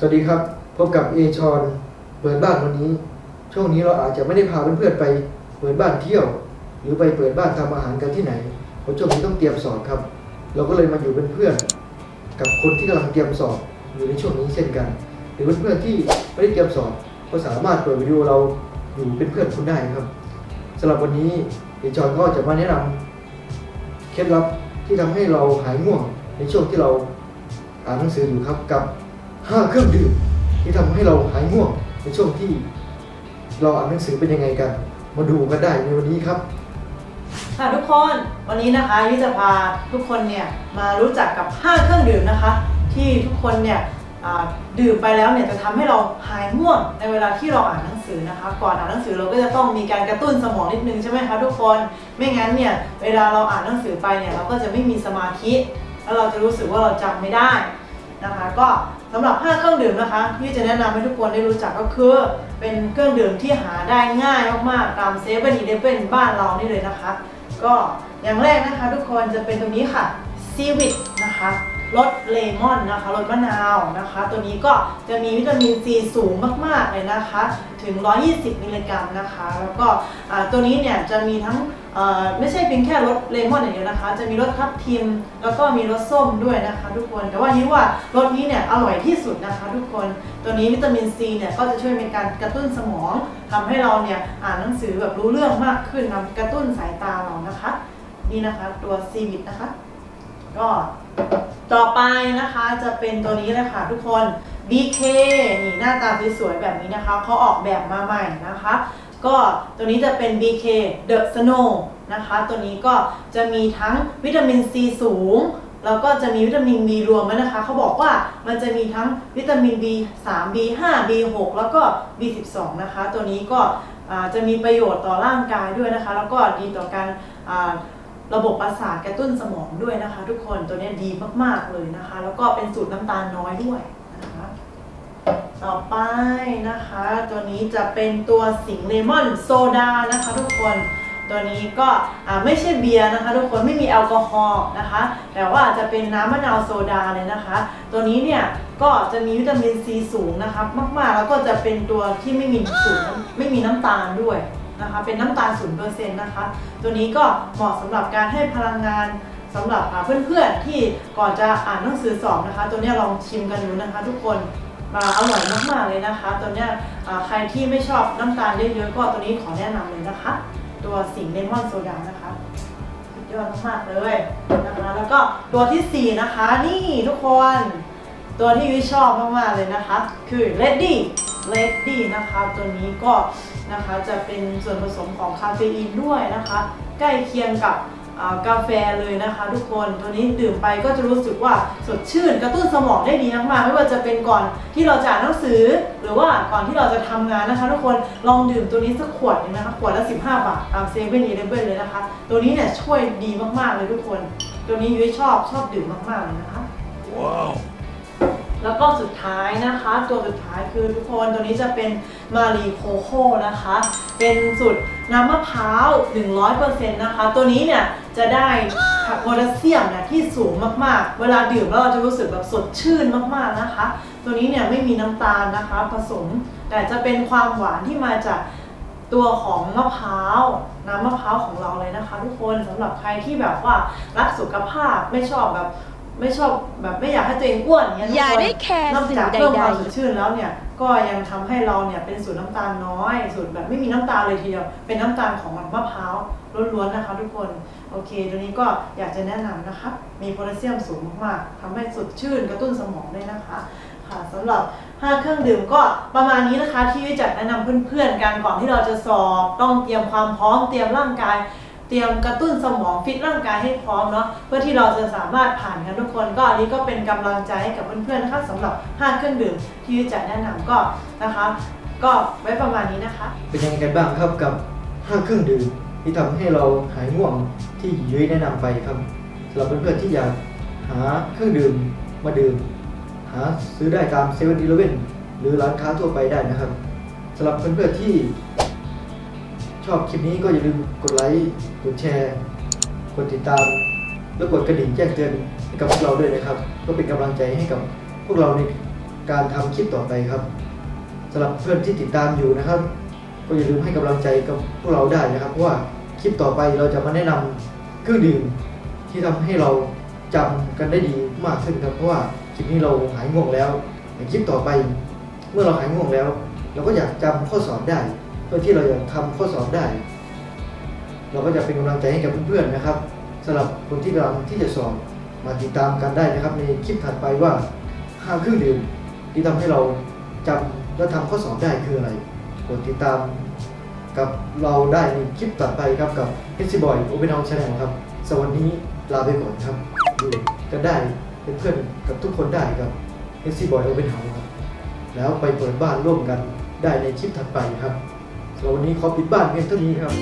สวัสดีครับ พบกับเอชอนเปิดบ้านวันนี้ ช่วงนี้เราอาจจะไม่ได้พาเพื่อนๆไปเปิดบ้านเที่ยว หรือไปเปิดบ้านทำอาหารกันที่ไหนเพราะช่วงนี้ต้องเตรียมสอบครับ เราก็เลยมาอยู่เป็นเพื่อนกับคนที่กำลังเตรียมสอบอยู่ในช่วงนี้เช่นกัน หรือเพื่อนๆที่ไม่ได้เตรียมสอบก็สามารถเปิดวิดีโอเราอยู่เป็นเพื่อนคุณได้ครับสำหรับวันนี้เอชอนก็จะมาแนะนำเคล็ดลับที่ทำให้เราหายง่วงในช่วงที่เราอ่านหนังสืออยู่ครับกับ ห้าเครื่องดื่มที่ทำให้เราหายง่วงในช่วงที่เราอ่านหนังสือเป็นยังไงกัน มาดูกันได้ในวันนี้ครับ ค่ะทุกคนวันนี้นะคะยุ้ยจะพาทุกคนเนี่ยมารู้จักกับ 5 เครื่องดื่มนะคะ ที่ทุกคนเนี่ยดื่มไปแล้วเนี่ยจะทำให้เราหายง่วงในเวลาที่เราอ่านหนังสือนะคะ ก่อนอ่านหนังสือเราก็จะต้องมีการกระตุ้นสมองนิดนึงใช่ไหมคะทุกคนไม่งั้นเนี่ยเวลาเราอ่านหนังสือไปเนี่ยเราก็จะไม่มีสมาธิ แล้วเราจะรู้สึกว่าเราจำไม่ได้นะคะ ก็ สำหรับ 5 เครื่องดื่มนะคะ ที่จะแนะนำให้ทุกคนได้รู้จักก็คือ เป็นเครื่องดื่มที่หาได้ง่ายมากๆ ตามเซเว่นอีเลฟเว่นบ้านเรานี่เลยนะคะ ก็อย่างแรกนะคะ ทุกคนจะเป็นตัวนี้ค่ะซีวิตนะคะ รสเลมอนนะคะรสมะนาวนะคะ ตัวนี้ก็จะมีวิตามินซีสูงมากๆเลยนะคะ ถึง 120 มิลลิกรัมนะคะ แล้วก็ตัวนี้เนี่ยจะมีทั้งไม่ใช่เพียงแค่รสเลมอนอย่างเดียวนะคะ จะมีรสทับทิม แล้วก็มีรสส้มด้วยนะคะทุกคน แต่ว่ายิ้ว่ารสนี้เนี่ยอร่อยที่สุดนะคะทุกคน ตัวนี้วิตามินซีเนี่ยก็จะช่วยในการกระตุ้นสมองทำให้เราเนี่ยอ่านหนังสือแบบรู้เรื่องมากขึ้นนะกระตุ้นสายตาเรานะคะ นี่นะคะตัวซีวิตนะคะ ก็ ต่อไปนะคะจะเป็นตัวนี้เลยค่ะทุกคน BK นี่หน้าตาสวยๆแบบนี้นะคะเขาออกแบบมาใหม่นะคะ ก็ตัวนี้จะเป็น BK The Snow นะคะ ตัวนี้ก็จะมีทั้งวิตามินซีสูง แล้วก็จะมีวิตามิน B รวมด้วยนะคะ เขาบอกว่ามันจะมีทั้งวิตามิน B3 B5 B6 แล้วก็ B12 นะคะ ตัวนี้ก็จะมีประโยชน์ต่อร่างกายด้วยนะคะ แล้วก็ดีต่อการ ระบบประสาทกระตุ้นสมองด้วยนะคะ ทุกคนตัวนี้ดีมากๆเลยนะคะ แล้วก็เป็นสูตรน้ำตาลน้อยด้วยนะคะต่อไปนะคะ ตัวนี้จะเป็นตัวสิงเลมอนโซดานะคะ ทุกคนตัวนี้ก็ไม่ใช่เบียร์นะคะ ทุกคนไม่มีแอลกอฮอล์นะคะ แต่ว่าจะเป็นน้ำมะนาวโซดาเลยนะคะ ตัวนี้เนี่ยก็จะมีวิตามินซีสูงนะคะมากๆ แล้วก็จะเป็นตัวที่ไม่มีสูตรไม่มีน้ำตาลด้วย นะคะเป็นน้ำตาลศูนเปอร์เซ็นต์นะคะตัวนี้ก็เหมาะสำหรับการให้พลังงานสำหรับเพื่อนๆที่ก่อนจะอ่านหนังสือสอบนะคะ ตัวนี้ลองชิมกันดูนะคะทุกคนมาอร่อยมากๆเลยนะคะ ตัวนี้ใครที่ไม่ชอบน้ำตาลเยอะๆก็ตัวนี้ขอแนะนำเลยนะคะ ตัวสิงเลมอนโซดานะคะสุดยอดมากๆเลยนะคะแล้วก็ตัวที่สี่นะคะ นี่ทุกคน ตัวที่วิชอบมากๆเลยนะคะ คือ Ready Ready นะคะตัวนี้ก็นะคะจะเป็นส่วนผสมของคาเฟอีนด้วยนะคะ ใกล้เคียงกับกาแฟเลยนะคะ ทุกคนตัวนี้ดื่มไปก็จะรู้สึกว่าสดชื่นกระตุ้นสมองได้ดีมากๆไม่ว่าจะเป็นก่อนที่เราจะอ่านหนังสือ หรือว่าก่อนที่เราจะทำงานนะคะ ทุกคนลองดื่มตัวนี้สักขวดนึงนะคะขวดละ 15 บาทตามเซเว่นอีเลฟเว่นเลยนะคะ ตัวนี้เนี่ยช่วยดีมากๆเลยทุกคน ตัวนี้ยุ้ยชอบชอบดื่มมากๆเลยนะคะ แล้วก็สุดท้ายนะคะ ตัวสุดท้ายคือทุกคนตัวนี้จะเป็นมารีโคโค่นะคะ เป็นสูตรน้ำมะพร้าว 100%นะคะ ตัวนี้เนี่ยจะได้โพแทสเซียมเนี่ยที่สูงมากๆ เวลาดื่มแล้วเราจะรู้สึกแบบสดชื่นมากๆนะคะ ตัวนี้เนี่ยไม่มีน้ำตาลนะคะ ผสม แต่จะเป็นความหวานที่มาจากตัวของมะพร้าวน้ำมะพร้าวของเราเลยนะคะ ทุกคนสำหรับใครที่แบบว่ารักสุขภาพไม่ชอบแบบ ไม่ชอบแบบไม่อยากให้ตัวเองอ้วนอย่างเงี้ยทุกคนอย่าได้แคร์นอกสื่จากอใเพิ่มคดวามสดชื่นแล้วเนี่ย ก็ยังทำให้เราเนี่ยเป็นสูตรน้ำตาลน้อย สูตรแบบไม่มีน้ำตาลเลยทีเดียว เป็นน้ำตาลของมะพร้าวล้วนๆนะคะ ทุกคน โอเค ตัวนี้ก็อยากจะแนะนำนะคะ มีโพแทสเซียมสูงมากๆทำให้สดชื่นกระตุ้นสมองด้วยนะคะค่ะสำหรับ 5 เครื่องดื่มก็ประมาณนี้นะคะที่วิจัดแนะนำเพื่อนๆกันก่อนที่เราจะสอบ ต้องเตรียมความพร้อมเตรียมร่างกาย เตรียมกระตุ้นสมองฟิตร่างกายให้พร้อมเนาะเพื่อที่เราจะสามารถผ่านกันทุกคนก็อันนี้ก็เป็นกำลังใจให้กับเพื่อนๆนะคะสำหรับ5เครื่องดื่มที่จัดแนะนำก็นะคะ ก็ไว้ประมาณนี้นะคะ เป็นยังไงกันบ้างครับกับ5เครื่องดื่มที่ทำให้เราหายง่วงที่ยุ้ยแนะนำไปครับสำหรับเพื่อนๆที่อยากหาเครื่องดื่มมาดื่ม หาซื้อได้ตามเซเว่นอีเลฟเว่นหรือร้านค้าทั่วไปได้นะครับสำหรับเพื่อนๆที่ ชอบคลิปนี้ก็อย่าลืมกดไลค์ กดแชร์ กดติดตาม แล้วกดกระดิ่งแจ้งเตือนให้กับพวกเราด้วยนะครับ ก็เป็นกำลังใจให้กับพวกเราในการทำคลิปต่อไปครับสำหรับเพื่อนที่ติดตามอยู่นะครับ ก็อย่าลืมให้กำลังใจกับพวกเราได้นะครับ เพราะว่าคลิปต่อไปเราจะมาแนะนำเครื่องดื่มที่ทำให้เราจำกันได้ดีมากขึ้นครับ เพราะว่าคลิปนี้เราหายง่วงแล้วในคลิปต่อไป เมื่อเราหายง่วงแล้ว เราก็อยากจำข้อสอบได้ เพื่อที่เราจะทำข้อสอบได้ เราก็จะเป็นกำลังใจให้กับเพื่อนๆนะครับสำหรับคนที่กำลังที่จะสอบมาติดตามกันได้นะครับ ในคลิปถัดไปว่าห้าเครื่องดื่มที่ทำให้เราจำและทำข้อสอบได้คืออะไรกดติดตามกับเราได้ในคลิปต่อไปครับกับ h อ Boy Open House Channel ครับ สวัสดีลาไปก่อนครับดูกันได้เป็นเพื่อนกับทุกคนได้ครับ h อ Boy Open House ครับ แล้วไปเปิดบ้านร่วมกันได้ในคลิปถัดไปครับ เราวันนี้ขอปิดบ้านเพียงเท่านี้ครับ